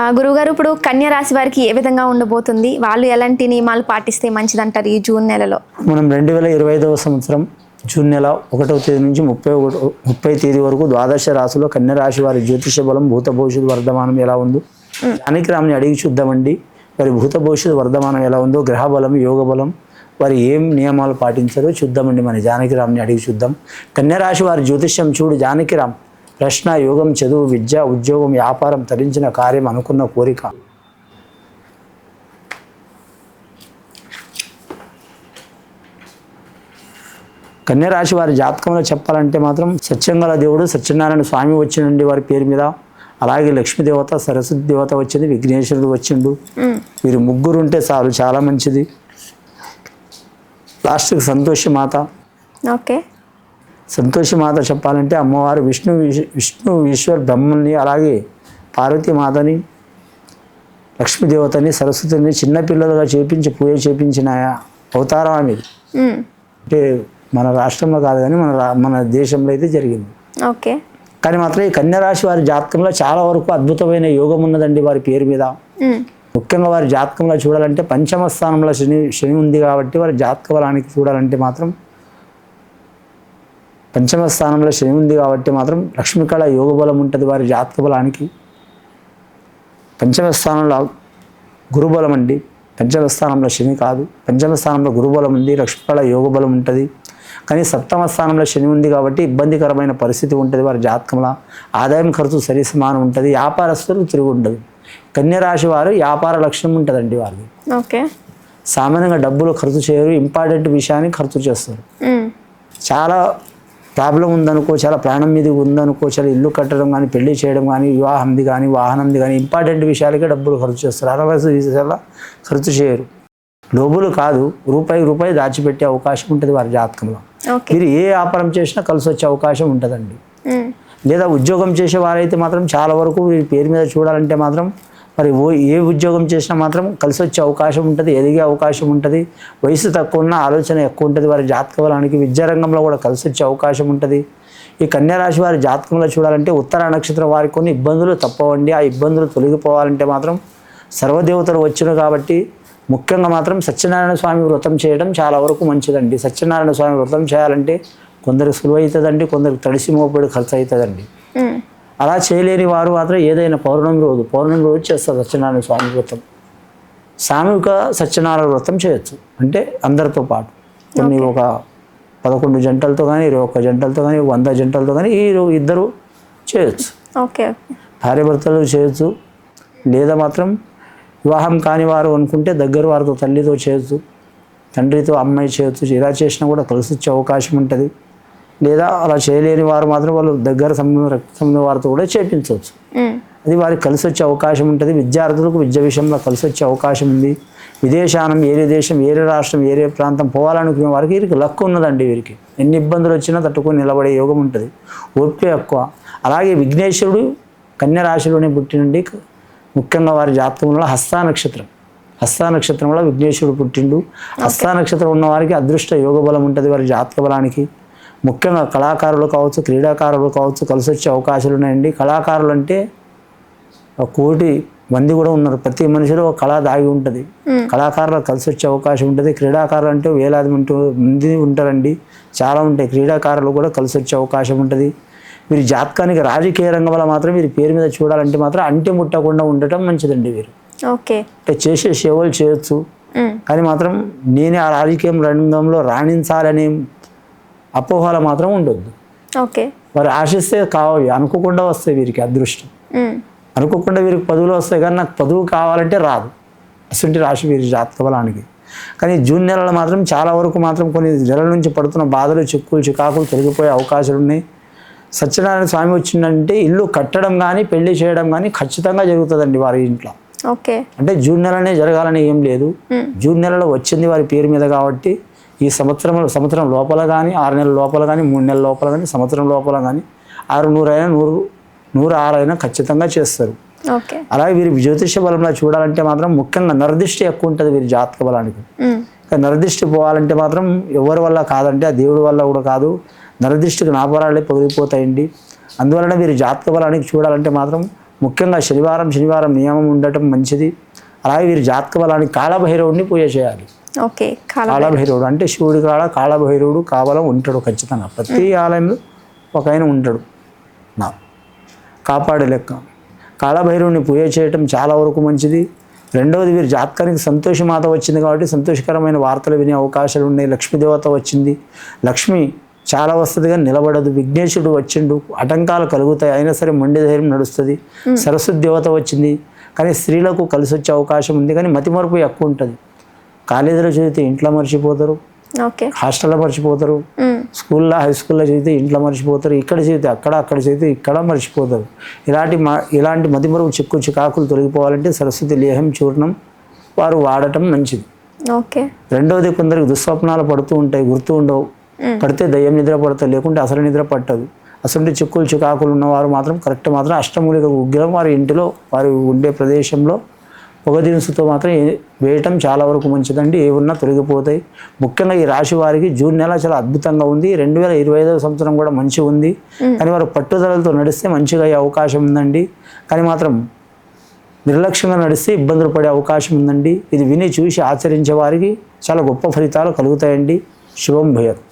ఆ, గురువుగారు ఇప్పుడు కన్య రాశి వారికి ఏ విధంగా ఉండబోతుంది? వాళ్ళు ఎలాంటి నియమాలు పాటిస్తే మంచిదంటారు ఈ జూన్ నెలలో? మనం రెండు వేల ఇరవై ఐదవ సంవత్సరం జూన్ నెల ఒకటవ తేదీ నుంచి ముప్పై ఒకటో ముప్పై తేదీ వరకు ద్వాదశ రాశిలో కన్య రాశి వారి జ్యోతిష బలం భూత భవిష్యత్తు వర్ధమానం ఎలా ఉందో జానకిరామ్ని అడిగి చూద్దామండి. వారి భూత భవిష్యత్తు వర్ధమానం ఎలా ఉందో గ్రహ బలం యోగ బలం వారు ఏం నియమాలు పాటించారో చూద్దామండి. మన జానకిరామ్ని అడిగి చూద్దాం. కన్య రాశి వారి జ్యోతిష్యం చూడు జానకిరామ్ ప్రశ్న యోగం చదువు విద్య ఉద్యోగం వ్యాపారం తరించిన కార్యం అనుకున్న కోరిక. కన్యరాశి వారి జాతకంలో చెప్పాలంటే మాత్రం సత్యంగల దేవుడు సత్యనారాయణ స్వామి వచ్చిండండి వారి పేరు మీద. అలాగే లక్ష్మీ దేవత సరస్వతి దేవత వచ్చింది విఘ్నేశ్వరుడు వచ్చిండు. వీరు ముగ్గురు ఉంటే చాలు చాలా మంచిది. లాస్ట్కి సంతోషి మాత. ఓకే. సంతోషి మాత చెప్పాలంటే అమ్మవారు విష్ణు విష్- విష్ణు ఈశ్వర్ బ్రహ్మని అలాగే పార్వతీ మాతని లక్ష్మీదేవతని సరస్వతిని చిన్నపిల్లలుగా చేపించి పూజ చేపించిన అవతారం మ్మ్. అంటే మన రాష్ట్రంలో కాదు కానీ మన రా- మన దేశంలో అయితే జరిగింది ఓకే కానీ మాత్రం ఈ కన్యరాశి వారి జాతకంలో చాలా వరకు అద్భుతమైన యోగం ఉన్నదండి వారి పేరు మీద. ముఖ్యంగా వారి జాతకంలో చూడాలంటే పంచమ స్థానంలో శని శని ఉంది కాబట్టి వారి జాతక బలానికి చూడాలంటే మాత్రం పంచమ స్థానంలో శని ఉంది కాబట్టి మాత్రం లక్ష్మీకళ యోగ బలం ఉంటుంది వారి జాతక బలానికి. పంచమ స్థానంలో గురుబలం అండి. పంచమ స్థానంలో శని కాదు. పంచమ స్థానంలో గురుబలం ఉంది లక్ష్మీకళ యోగ బలం ఉంటుంది. కానీ సప్తమ స్థానంలో శని ఉంది కాబట్టి ఇబ్బందికరమైన పరిస్థితి ఉంటుంది వారి జాతకంలో. ఆదాయం ఖర్చు సరి సమానం ఉంటుంది వ్యాపారస్తులు తిరిగి ఉండదు. కన్యరాశి వారు వ్యాపార లక్ష్యం ఉంటుందండి వారికి ఓకే. సామాన్యంగా డబ్బులు ఖర్చు చేయరు ఇంపార్టెంట్ విషయాన్ని ఖర్చు చేస్తారు. చాలా ప్రాబ్లం ఉందనుకో చాలా ప్రాణం మీద ఉందనుకో చాలా ఇల్లు కట్టడం కానీ పెళ్ళి చేయడం కానీ వివాహంది కానీ వాహనంది కానీ ఇంపార్టెంట్ విషయాలకే డబ్బులు ఖర్చు చేస్తారు. అనవసర విషయాల ఖర్చు చేయరు. లోబులు కాదు రూపాయి రూపాయి దాచిపెట్టే అవకాశం ఉంటుంది వారి జాతకంలో. మీరు ఏ వ్యాపారం చేసినా కలిసి వచ్చే అవకాశం ఉంటుందండి. లేదా ఉద్యోగం చేసే వారైతే మాత్రం చాలా వరకు వీరి పేరు మీద చూడాలంటే మాత్రం మరి ఓ ఏ ఉద్యోగం చేసినా మాత్రం కలిసి వచ్చే అవకాశం ఉంటుంది ఎదిగే అవకాశం ఉంటుంది వయసు తక్కువ ఉన్న ఆలోచన ఎక్కువ ఉంటుంది వారి జాతక బలానికి విద్యారంగంలో కూడా కలిసి వచ్చే అవకాశం ఉంటుంది. ఈ కన్యారాశి వారి జాతకంలో చూడాలంటే ఉత్తర నక్షత్రం వారికి కొన్ని ఇబ్బందులు తప్పవండి. ఆ ఇబ్బందులు తొలగిపోవాలంటే మాత్రం సర్వదేవతలు వచ్చిన కాబట్టి ముఖ్యంగా మాత్రం సత్యనారాయణ స్వామి వ్రతం చేయడం చాలా వరకు మంచిదండి. సత్యనారాయణ స్వామి వ్రతం చేయాలంటే కొందరికి సులువు అవుతుందండి కొందరికి తడిసి మోపడి ఖర్చు అవుతుందండి అలా చేయలేని వారు మాత్రం ఏదైనా పౌర్ణమి రోజు పౌర్ణమి రోజు చేస్తారు సత్యనారాయణ స్వామి వ్రతం. సామూహిక సత్యనారాయణ వ్రతం చేయొచ్చు. అంటే అందరితో పాటు. కొన్ని ఒక పదకొండు జంటలతో కానీ ఇరవై ఒక్క జంటలతో కానీ వంద జంటలతో కానీ ఈ ఇద్దరు చేయొచ్చు. ఓకే. ఓకే భార్యాభర్తలు చేయొచ్చు. లేదా మాత్రం వివాహం కాని వారు అనుకుంటే దగ్గర వారితో తల్లితో చేయొచ్చు. తండ్రితో అమ్మాయి చేయొచ్చు. ఇలా చేసినా కూడా కలిసి వచ్చే అవకాశం ఉంటుంది. లేదా అలా చేయలేని వారు మాత్రం వాళ్ళు దగ్గర సంబంధం రక్త సంబంధం వారితో కూడా చేపించవచ్చు. అది వారికి కలిసి వచ్చే అవకాశం ఉంటుంది. విద్యార్థులకు విద్య విషయంలో కలిసి వచ్చే అవకాశం ఉంది. విదేశానం ఏరే దేశం ఏరే రాష్ట్రం ఏరే ప్రాంతం పోవాలనుకునే వారికి వీరికి లక్ ఉన్నదండి వీరికి. ఎన్ని ఇబ్బందులు వచ్చినా తట్టుకొని నిలబడే యోగం ఉంటుంది. ఓపిక ఎక్కువ. అలాగే విఘ్నేశ్వరుడు కన్య రాశిలోనే పుట్టినండి. ముఖ్యంగా వారి జాతకంలో హస్తా నక్షత్రం. హస్తా నక్షత్రంలో విఘ్నేశ్వరుడు పుట్టిండు. హస్తా నక్షత్రం ఉన్న వారికి అదృష్ట యోగ బలం ఉంటుంది. వారి జాతక బలానికి. ముఖ్యంగా కళాకారులు కావచ్చు క్రీడాకారులు కావచ్చు కలిసి వచ్చే అవకాశాలు ఉన్నాయండి. కళాకారులు అంటే ఒక కోటి మంది కూడా ఉన్నారు. ప్రతి మనిషిలో ఒక కళ దాగి ఉంటుంది. మ్మ్. కళాకారులకు కలిసి వచ్చే అవకాశం ఉంటుంది. క్రీడాకారులు అంటే వేలాది మంది మంది ఉంటారండి. చాలా ఉంటాయి. క్రీడాకారులు కూడా కలిసి వచ్చే అవకాశం ఉంటుంది. వీరి జాతకానికి రాజకీయ రంగం వల్ల మాత్రం వీరి పేరు మీద చూడాలంటే మాత్రం అంటి ముట్టకుండా ఉండటం మంచిదండి వీరు. ఓకే. అంటే చేసే సేవలు చేయొచ్చు. కానీ మాత్రం నేనే ఆ రాజకీయ రంగంలో రాణించాలనే అపోహలు మాత్రం ఉండొద్దు. ఓకే. వారు ఆశిస్తే కావాలి అనుకోకుండా వస్తాయి వీరికి అదృష్టం. అనుకోకుండా వీరికి పదవులు వస్తాయి కానీ నాకు పదవు కావాలంటే రాదు. అసంటి రాశి వీరి జాతక బలానికి. కానీ జూన్ నెలలో మాత్రం చాలా వరకు మాత్రం కొన్ని నెలల నుంచి పడుతున్న బాధలు చిక్కులు చికాకులు తొలగిపోయే అవకాశాలు ఉన్నాయి. సత్యనారాయణ స్వామి వచ్చిందంటే ఇల్లు కట్టడం కానీ పెళ్ళి చేయడం కానీ ఖచ్చితంగా జరుగుతుందండి వారి ఇంట్లో. ఓకే. అంటే జూన్ నెలనే జరగాలని ఏం లేదు. జూన్ నెలలో వచ్చింది వారి పేరు మీద కాబట్టి ఈ సంవత్సరం సంవత్సరం లోపల కానీ ఆరు నెలల లోపల కానీ మూడు నెలల లోపల కానీ సంవత్సరం లోపల కానీ ఆరు నూరైనా నూరు నూరు ఆరు అయినా ఖచ్చితంగా చేస్తారు. అలాగే వీరి జ్యోతిష బలంలో చూడాలంటే మాత్రం ముఖ్యంగా నరదిష్టి ఎక్కువ ఉంటుంది వీరి జాతక బలానికి. నరదిష్టి పోవాలంటే మాత్రం ఎవరి వల్ల కాదంటే ఆ దేవుడి వల్ల కూడా కాదు. నరదిష్టికి నాపరాలే పగిలిపోతాయండి అందువలన వీరి జాతక బలానికి చూడాలంటే మాత్రం ముఖ్యంగా శనివారం శనివారం నియమం ఉండటం మంచిది. అలాగే వీరి జాతక బలానికి కాళభైరవుడిని పూజ చేయాలి. ఓకే కాళభైరవుడు అంటే శివుడి కాడ కాళభైరవుడు కావలం ఉంటాడు ఖచ్చితంగా. ప్రతి ఆలయంలో ఒక ఆయన ఉంటాడు. నా. కాపాడే లెక్క. కాళభైరవుని పూజ చేయటం చాలా వరకు మంచిది. రెండవది వీరి జాతకానికి సంతోషమాత వచ్చింది కాబట్టి సంతోషకరమైన వార్తలు వినే అవకాశాలు ఉన్నాయి. లక్ష్మీదేవత వచ్చింది. లక్ష్మి చాలా వస్తుందిగా నిలబడదు. విఘ్నేశుడు వచ్చిండు. ఆటంకాలు కలుగుతాయి. అయినా సరే మొండి ధైర్యం నడుస్తుంది. సరస్వతి దేవత వచ్చింది. కానీ స్త్రీలకు కలిసి వచ్చే అవకాశం ఉంది. కానీ మతిమరుపు ఎక్కువ ఉంటుంది. కాలేజీలో చదివితే ఇంట్లో మర్చిపోతారు. హాస్టల్లో మర్చిపోతారు. స్కూల్లో హై స్కూల్లో చదివితే ఇంట్లో మర్చిపోతారు. ఇక్కడ చదివితే అక్కడ అక్కడ చదివితే ఇక్కడ మర్చిపోతారు. ఇలాంటి ఇలాంటి మతిమరుపు చిక్కు చికాకులు తొలగిపోవాలంటే సరస్వతి లేహం చూర్ణం వారు వాడటం మంచిది. ఓకే. రెండవది కొందరికి దుస్వప్నాలు పడుతూ ఉంటాయి గుర్తు ఉండవు. పడితే దయ్యం నిద్ర పడతాయి లేకుంటే అసలు నిద్ర పట్టదు. అసలు చిక్కులు చికాకులు ఉన్నవారు మాత్రం కరెక్ట్ మాత్రం అష్టమూలిక ఉగ్రం వారి ఇంటిలో వారి ఉండే ప్రదేశంలో పొగ దినుసుతో మాత్రం వేయటం చాలా వరకు మంచిదండి. ఏ ఉన్నా తొలగిపోతాయి. ముఖ్యంగా ఈ రాశి వారికి జూన్ నెల చాలా అద్భుతంగా ఉంది. రెండు వేల ఇరవై ఐదవ సంవత్సరం కూడా మంచిగా ఉంది. కానీ వారు పట్టుదలతో నడిస్తే మంచిగా అయ్యే అవకాశం ఉందండి. కానీ మాత్రం నిర్లక్ష్యంగా నడిస్తే ఇబ్బందులు పడే అవకాశం ఉందండి. ఇది విని చూసి ఆచరించే వారికి చాలా గొప్ప ఫలితాలు కలుగుతాయండి. శుభం భయత్